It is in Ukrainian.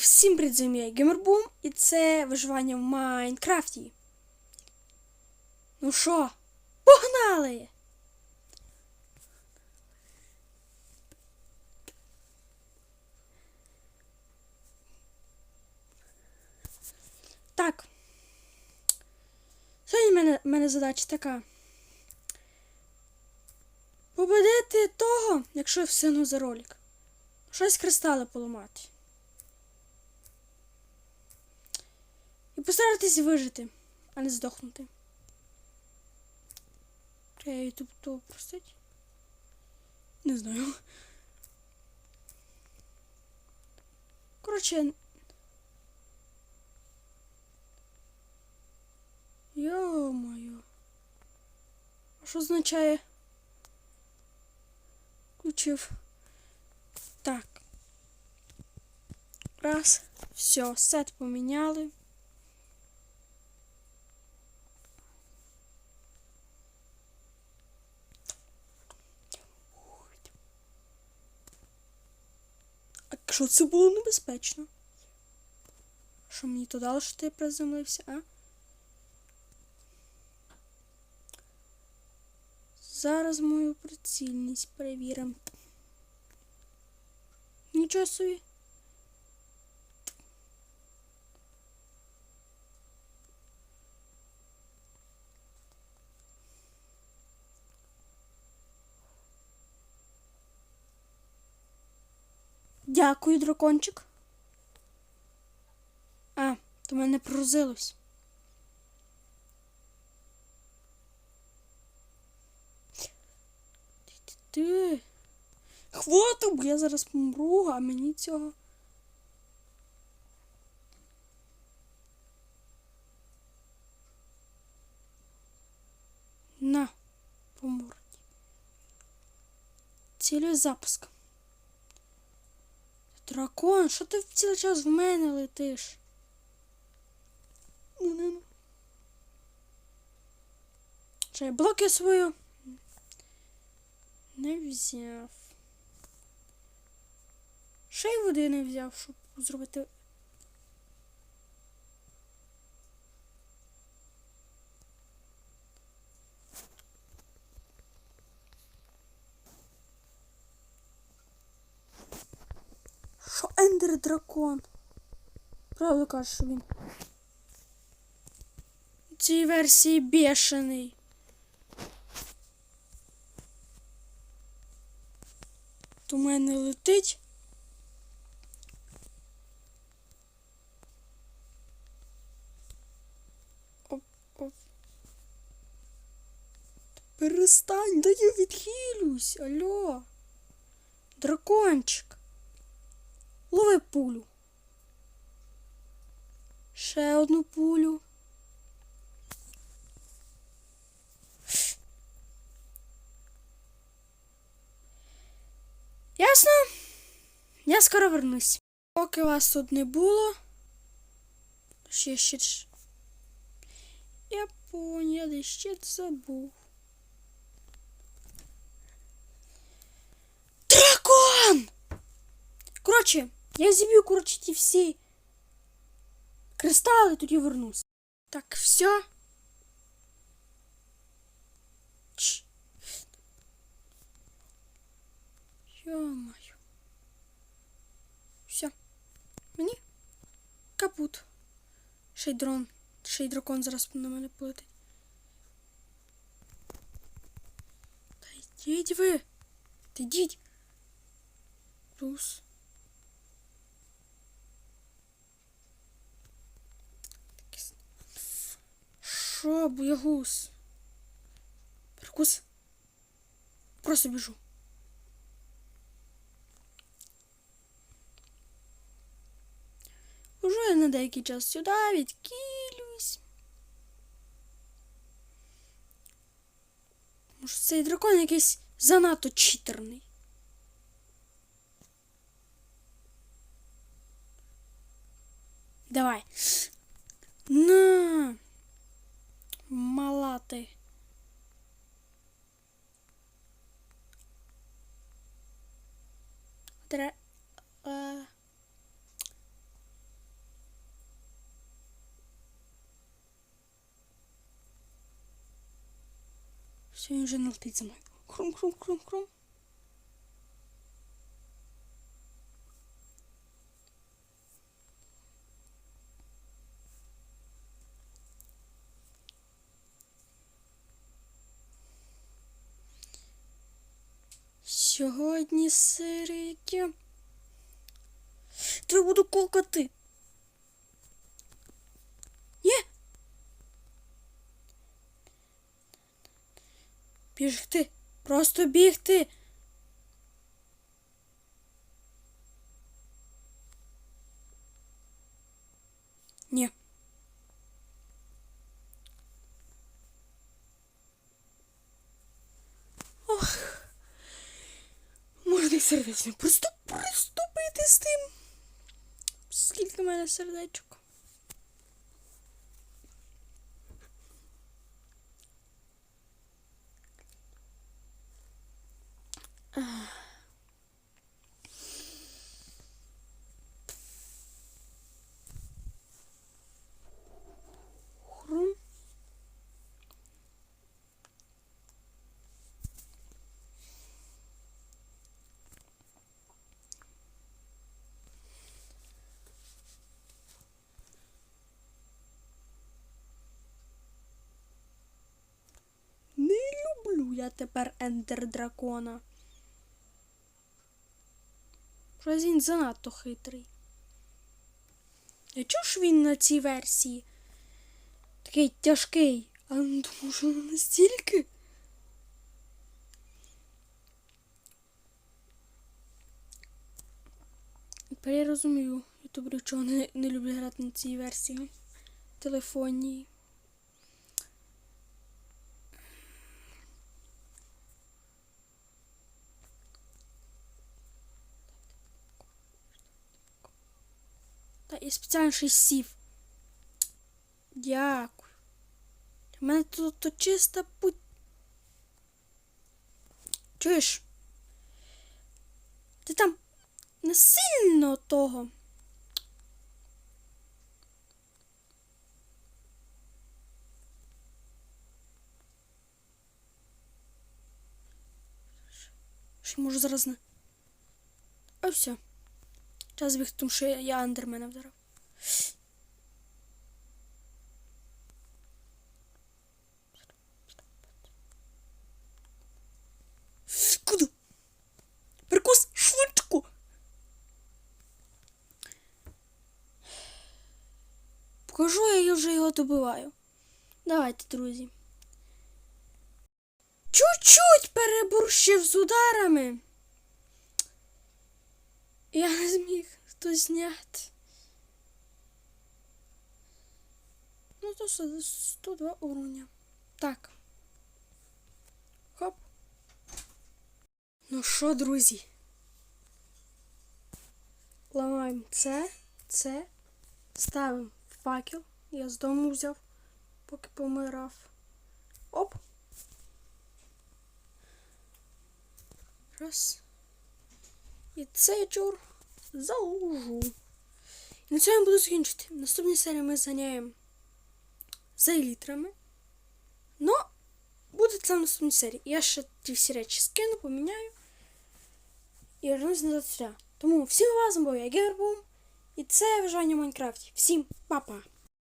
Всім привіт, я Геймербум, і це виживання в Майнкрафті. Ну що, погнали! Так. Сьогодні в мене, мене задача така. Победити того, якщо я всину за ролик. Щось кристали поламати. І постаратись вижити, а не здохнути. Треба ютуб то простить? Не знаю. Коротше. Йо-моє. А що означає? Включив. Так. Раз. Все, сет поміняли. А що це було небезпечно? Що мені то дало, що ти приземлився, а? Зараз мою прицільність перевіримо. Нічого собі. Дякую, дракончик. А, то мене пророзилось. Ти. Хвату, бо я зараз помру, а мені цього. На, поморді. Цілюй запуск. Дракон, що ти цілий час в мене летиш? Чай, блок я свою не взяв. Ще й води не взяв, щоб зробити. Що Ендер дракон? Правда каже, що він. В цій версії бешений. До мене летить. Оп, оп. Перестань, да я відхилюсь, алло. Дракончик. Лови пулю. Ще одну пулю. Ясно? Я скоро вернусь. Поки вас тут не було. Ще ще. Я понял, я ще забув. Дракон! Коротше, я зіб'ю, коротше, ті всі кристали, тоді вернусь. Так, все. Ч. Ё-моё. Все. Мені капут. Ще й дрон. Ще й дракон зараз на мене полетить. Та йдіть ви. Та йдіть. Плюс. Що, боягуз? Перекус. Просто біжу. Уже я на деякий час сюди відкілюсь. Може, цей дракон якийсь занадто читерний. Давай. На ти. Тре... Е... Все, він вже не летить за мною. Крум-крум-крум-крум. Сьогодні сирики. Тебе буду колкати. Ні. Бігти. Просто бігти. Можна просто приступити з тим. Скільки в мене сердечок? Хрум. Не люблю я тепер ендер дракона. Щось він занадто хитрий. А чого ж він на цій версії? Такий тяжкий. А ну тому що не настільки. Тепер я розумію, ютубери чого не, не люблять грати на цій версії. Телефонній. І спеціально щось сів. Дякую. У мене тут то чиста путь. Чуєш? Ти там не сильно того. Що можу зараз не. А все. Час біг, тому що я, андермена вдарив. Куди? Перкус, швидко! Покажу, я вже його добиваю. Давайте, друзі. Чуть-чуть переборщив з ударами. Зміг то зняти. Ну, то 102 уровня. Так. Хоп. Ну що, друзі? Ламаємо це, це, ставимо факел. Я з дому взяв, поки помирав. Оп. Раз. І цей чур заложу. І на цьому я буду закінчити. В наступній серії ми заняємо за елітрами. Ну, буде це в наступній серії. Я ще ті всі речі скину, поміняю. І вернусь назад сюди. Тому всім вас був я Гербум. І це виживання в Майнкрафті. Всім па-па!